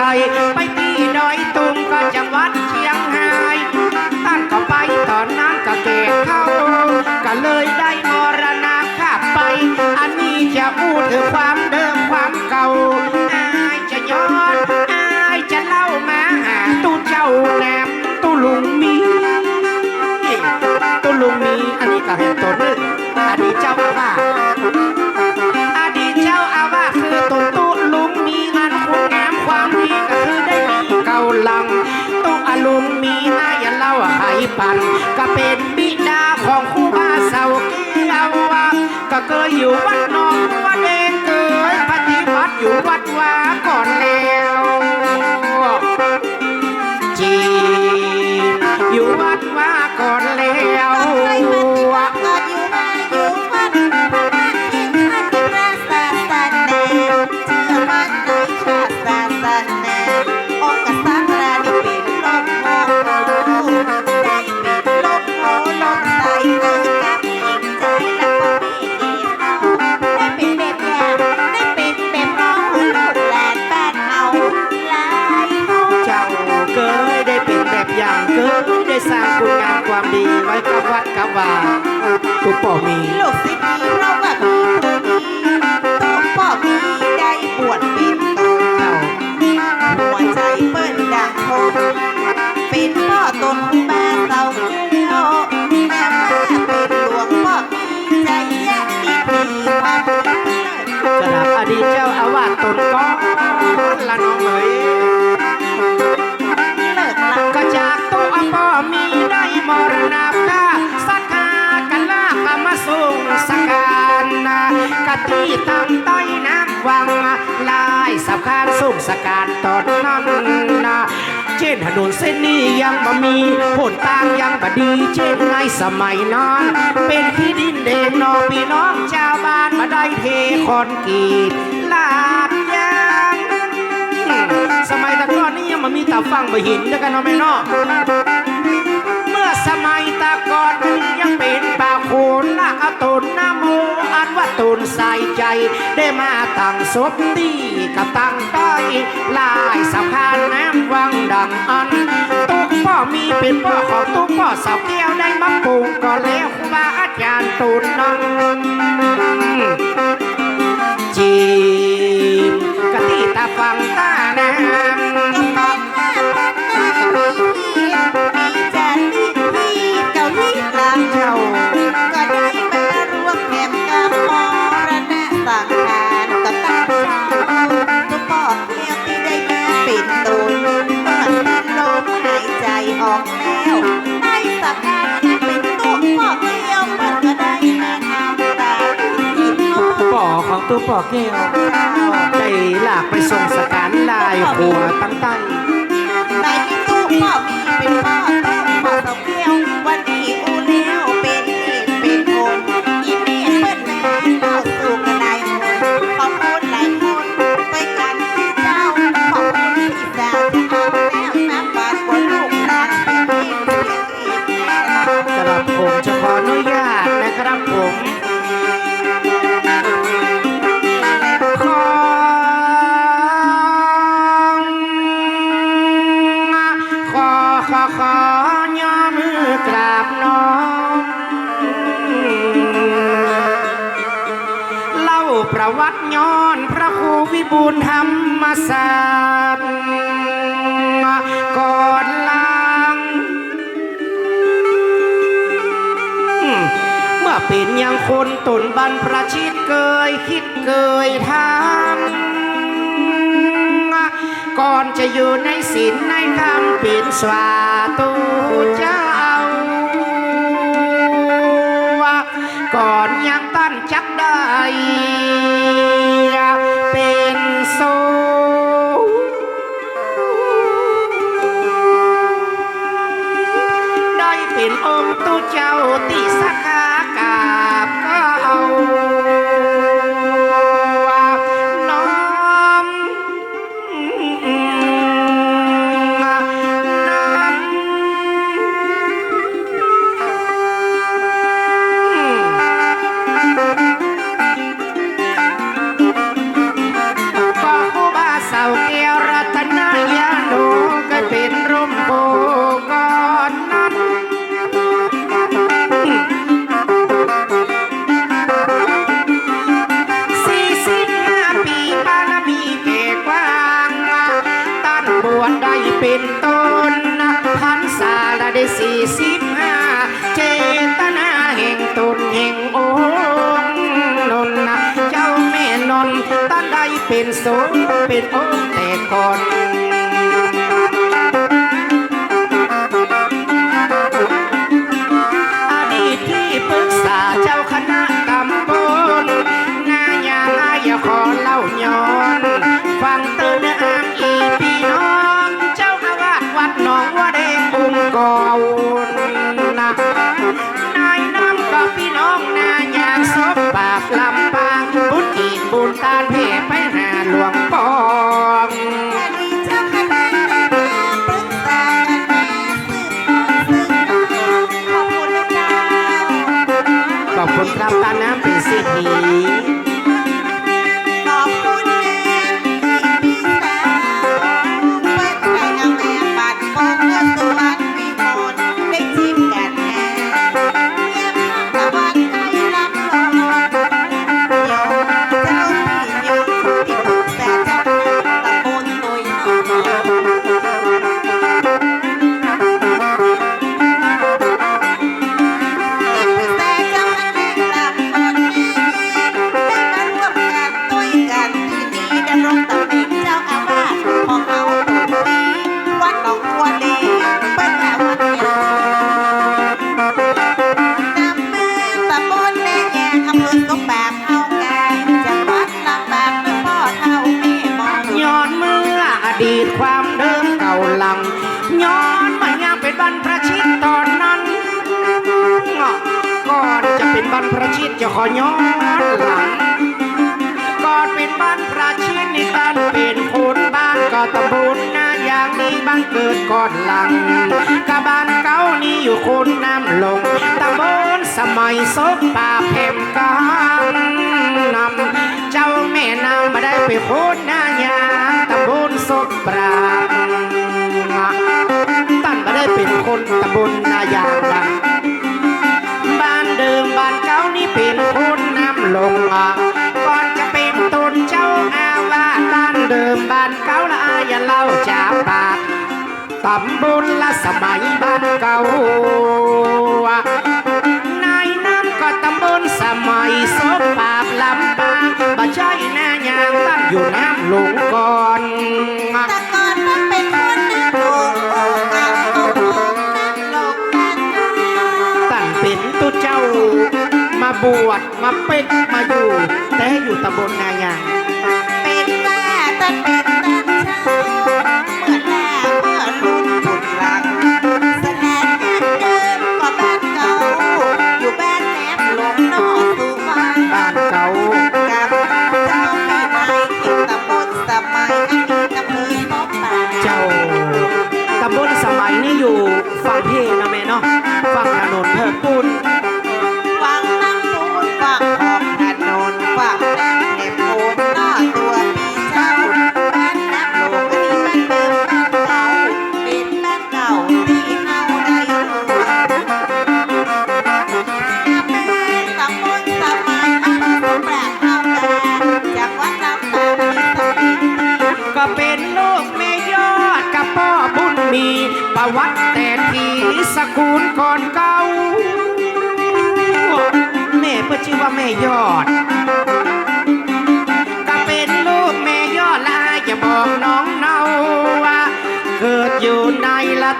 ไกล ไปที่ดอยตุงก็จังหวัดเชียงรายตั้นก็ไปตอนนั้นก็เก่เข้า ก็เลยได้มรณะข้าไป อันนี้จะพูดถึงความเดิมความเก่าอายจะย้อนอายจะเล่ามาหาตู้เจ้าแหนมตู้ลุงมีตู้ลุงมีอันนี้ก็เห็ ปันก็เป็นบิดาของครูบาเสาเกี้ยวก็เคยอยู่วัดนอง วัดกับว่าตุป่อมี ลูกศิษย์ วังลายสับคานส่งสการตอนนั้นนะเช่นถนนเส้นนี้ยังบ่มีผลต่างยังบ่ดีเช่นในสมัยนั้นเป็นที่ดินเด่นนองพี่น้องชาวบ้านมาได้เทคอนกรีตลาดยางสมัยตะก่อนนี่ยังมันมีตาฟังไปหินด้วยกันเนาะแม่เนาะเมื่อ ตะกอนยังเป็นป่าโคนละอาตุนนาโมอันว่าตุนใส่ใจ ได้มาตั้งศพตีกับตั้งต้อยลายสะพานน้ำวังดังอันตุ๊กพ่อมีเป็นพ่อของตุ๊กพ่อสาวแก้วได้มาปลูกก็แล้วครูบาอาจารย์ตุนนังจีบกะตีตาฟังตาน้ องตัวป่อแก้วได้ลากไปส่งสการลายหัวตั้งตั้งได้มีตุกปอกมีเป็นพ่อต้องพ่อสองเที่ยววันนี้ อเป็นยังคนตนบรรพชิตเกยคิดเกยทำก่อนจะอยู่ในศีลในธรรมเป็นสวาตูเจ้า ก่อนยังตั้นจักได้ ก่อนนะ กะบานเก้านี้อยู่คุน้ำลงตำบลสมัยศบป่าเพ็มกันนำเจ้าแม่นางมาได้ไปพ้นหน้ายาตำบลศบปราตั้นมาได้เป็นคนตำบนนายา ตำบลละสมัยบ้านเก่า นายน้ำก็ตำบลสมัยสบปาบลำปางบ้าใช่หน้ายางบ้านอยู่น้ำลงก่อนตะกอนมันเป็นคนน้ำลงก่อนตั้งเป็นตัวเจ้า มาบวชมาเป็กมาอยู่ แต่อยู่ตำบลนายาง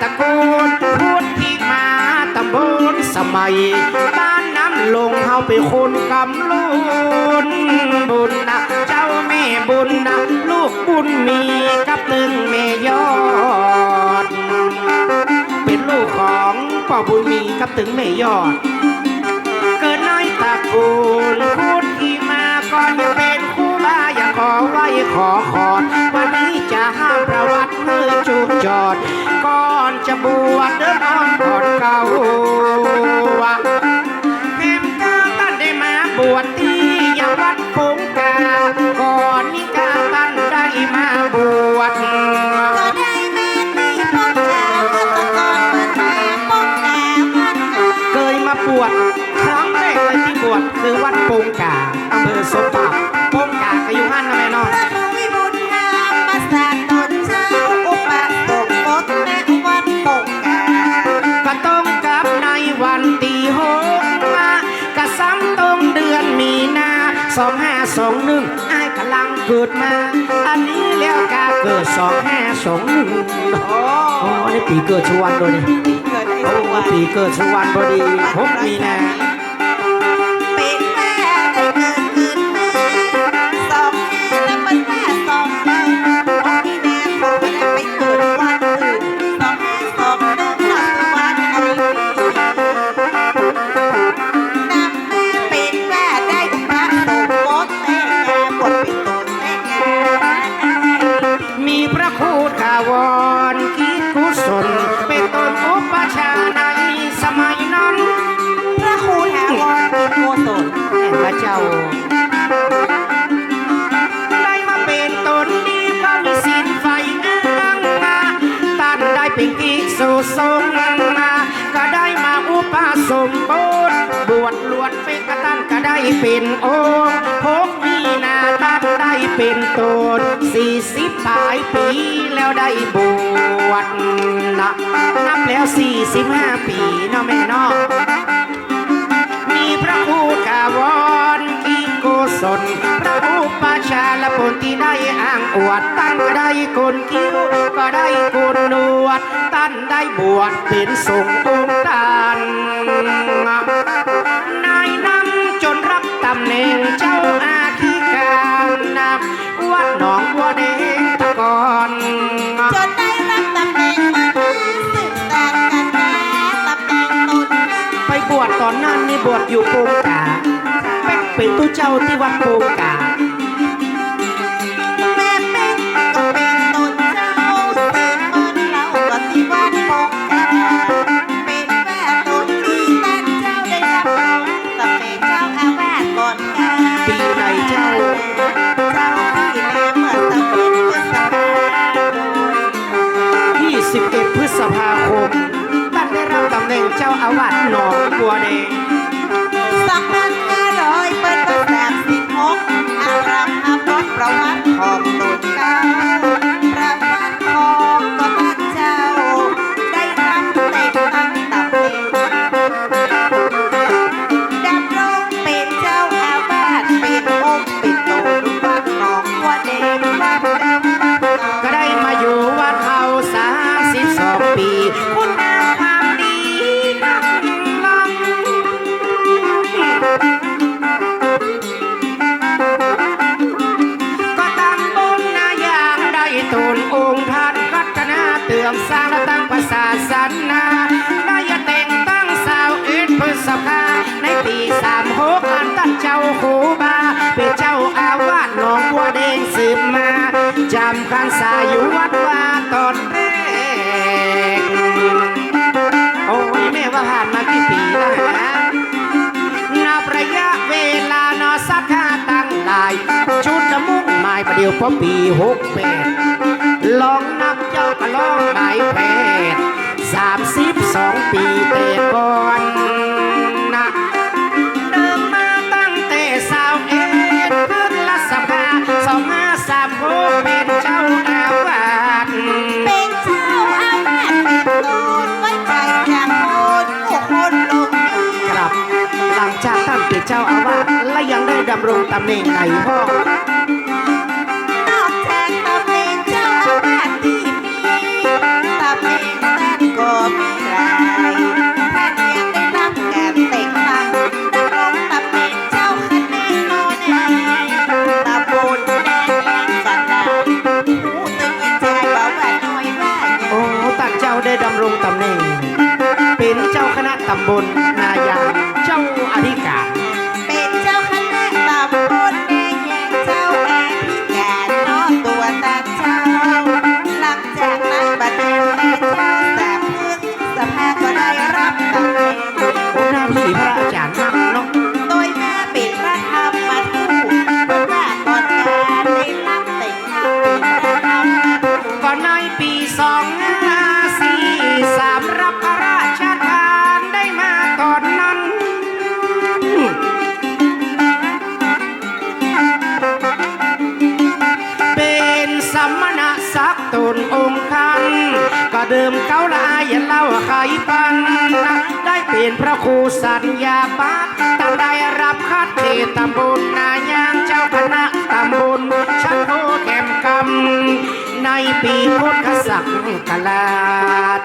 ตะโกนพูดพิมาตำบลสมัย บ้านน้ำลงเฮาไปคนกำลุนบุญนะเจ้าแม่บุญนะลูกบุญมีกับตึงแม่ยอด เป็นลูกของพ่อบุญมีกับตึงแม่ยอด เกิดน้อยตะโกนพูดพิมาก่อนเป็นคู่บ้าอยากขอไว้ขอขอดวันนี้จะห้ามประวัติเมื่อจุดจอด ก่อนจะบวชเด้อก่อนก่อดเก่าแคมก้าตั้นได้มาบวชที่ยังวัดคงกา ก่อนนี้ก้าตั้นได้มาบวชก็ได้มาไม่พ้กาก็ก่อนมากาเคยมาบวชครั้งแรกเลยที่บวชคือวัดปงกาอำเภอสมปา เกิดมา อันนี้แล้วกาเกิดสองห่าสองหนึ่งโอ้โอ้นี่ปีเกิดชวันโดยนี่เกิดได้โวันปีเกิดชวันพอดีพบมีนา โตดสี่สิบปลายปีแล้วได้บวชนะนับแล้วสี่สิบห้าปีเนาะแม่เนาะมีพระครูกาวรกิโกศลพระอุปชาละปุติได้อ้างอวดตั้งก็ได้คนคิ้วก็ได้คนนวดตั้นได้บวชเป็นสงฆ์องค์ตัน บวชอยู่โป่งกาเป็นตู้เจ้าที่วัดโป่งกา เจ้าอาวาสหนองบัวแดงสองพันห้าร้อยเปิดแต่สิบหกอารามอาพรประวัติของตุนกา จำพรรษาอยู่วัดว่าตอนแรกโอ้ยแม่ว่าผ่านมากี่ปีแล้วนะนับระยะเวลานอสักห้าตั้งหลาย ชุดมุ่งหมายประเดี๋ยวพอปีหกแปดลองนับเจ้าก็ลองหลายแปดสามสิบสองปีเตะก่อน ติเจ้าอาวาสและยังได้ดำรงตำแหน่งในห้อง เดิมเก้าลายเล่าไขปัน ได้เปลี่ยนพระครูสัญญาบัตรตั้งได้รับคัดเทตำบุญนายางเจ้าคณะตำบุญชันโนแกมกำในปีพุทธศักราช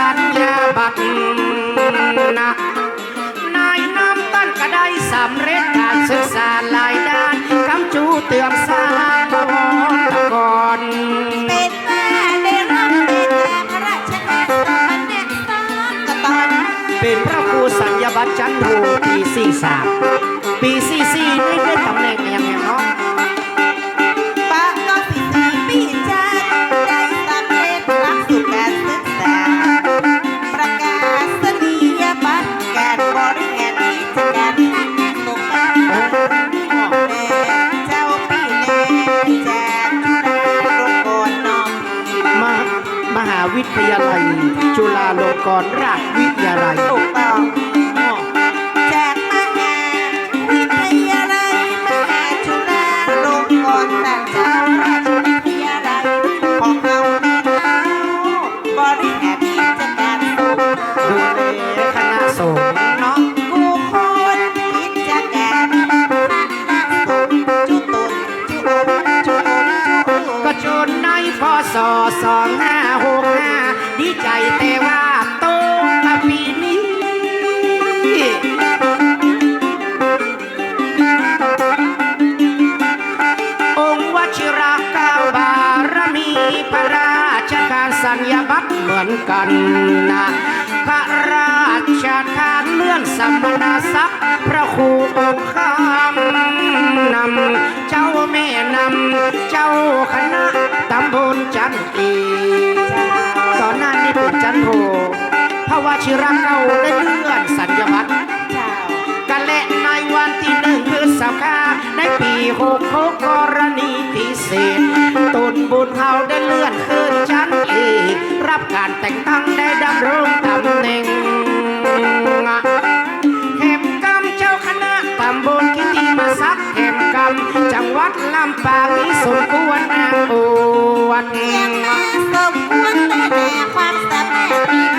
สัญญาบัตรนะนายน้ำต้นก็ได้สำเร็จการศึกษาหลายด้านกำจูเตือมสร้างบวรก่อนเป็นมาได้รับเป็นพระราชทานสอนแนะสอนก็ตอนนั้นเป็นพระครูสัญญาบัตรชั้นโทปีสี่สามปีสี่สี่นี่ได้ตำแหน่ ทยาลัย จุฬาลงกรณราชวิทยาลัย ในปีหกหกกรณีพิเศษตุนบุญเฮาได้เลื่อนขึ้นชั้นอีก รับการแต่งตั้งได้ดำรงตำแหน่งเข็มกำเจ้าคณะตำบลกิติมาศักเข็มกำจังหวัดลำปางนี้สมควรอ้างอวดเรียงมาสมควรแต่แน่ความสามารถ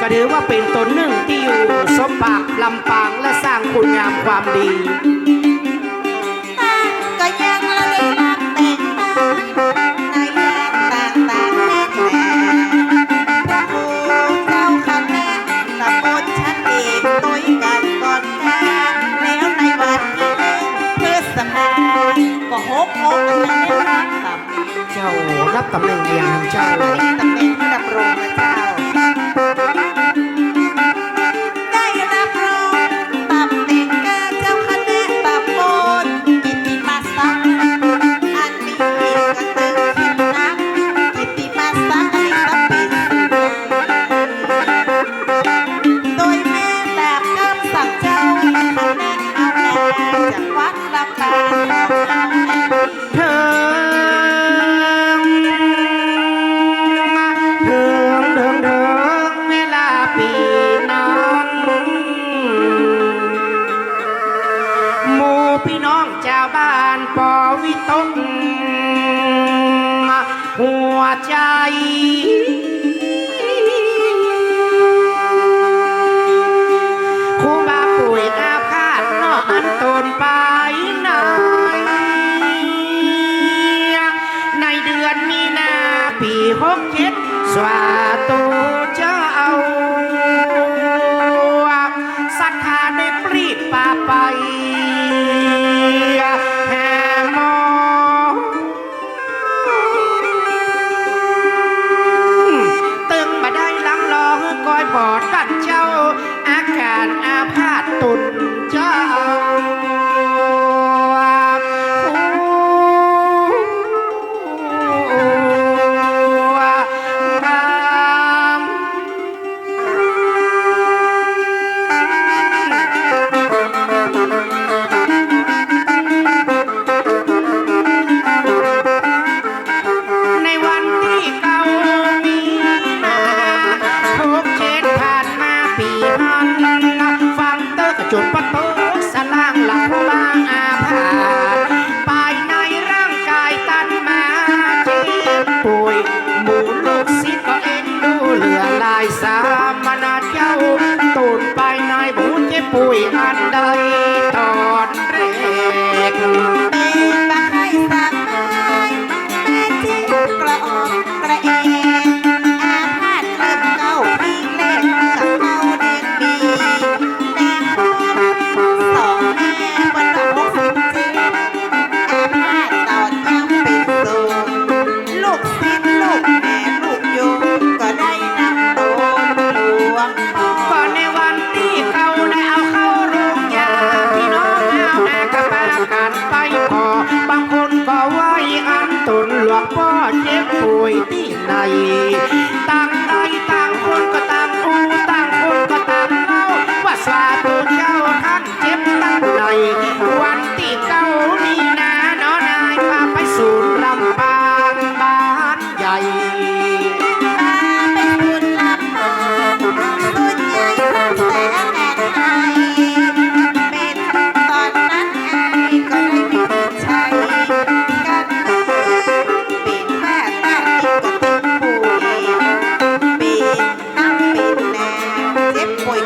ก็ถือว่าเป็นตนหนึ่งที่อยู่สมปากลำปางและสร้างคุณงามความดีก็ยังละได้รับแต่งตั้งในยามต่างแน่แน่พระครูเจ้าคณะตำบลชั้นเอกตุยกันก่อนกันแล้วในวันที่หนึ่งพฤษภาก็หกหกอันนั้นได้รับตำแหน่งเจ้ารับตำแหน่งอย่างเจ้าตำแหน่งที่ดำรงนะจ้า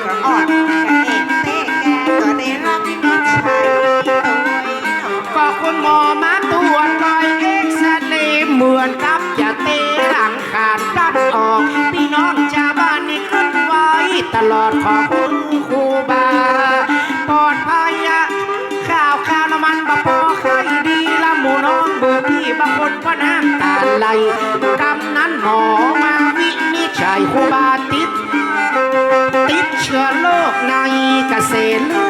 ก็อ่อนเอกเซ่แกก็ได้รับวินิจฉัยคุณหมอมาตรวจรอยเอกซเรย์เหมือนกับจะเตะหลังขาดรัดออก พี่น้องชาวบ้านนี่ขึ้นไว้ตลอดขอคุณครูบาปลอดภัยข้าวข้าวนมันบะพอใครดีละหมูน้องเบอร์พี่บางนก็น้ำตาไหล เชื้อโรคในกเกษตร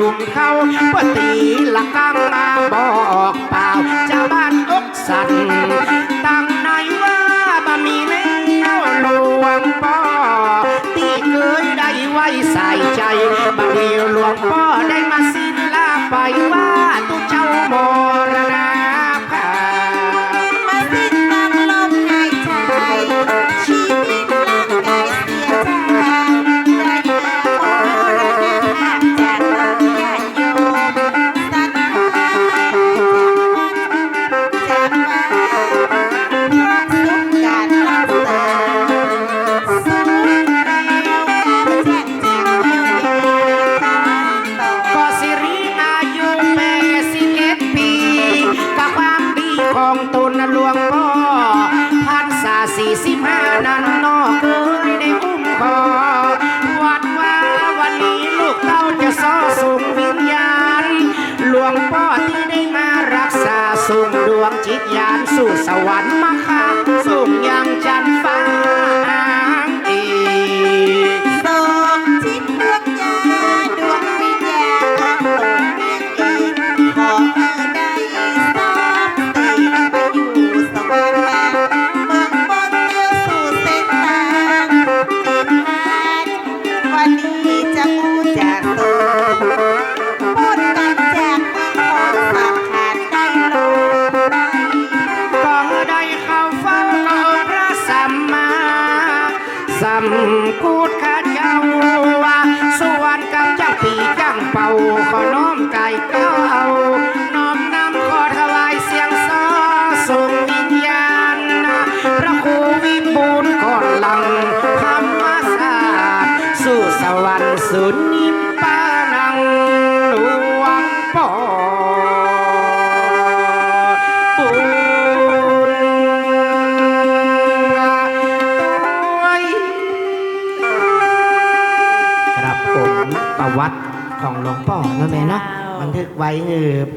ลูเขาปตีละกังมาบอกเปล่าชาวบ้านอกสันตั้งในว่าบะมีแนวหลวงพ่อที่เคยได้ไว้ใส่ใจบะมียว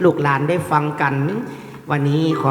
ลูกหลานได้ฟังกัน วันนี้ขอ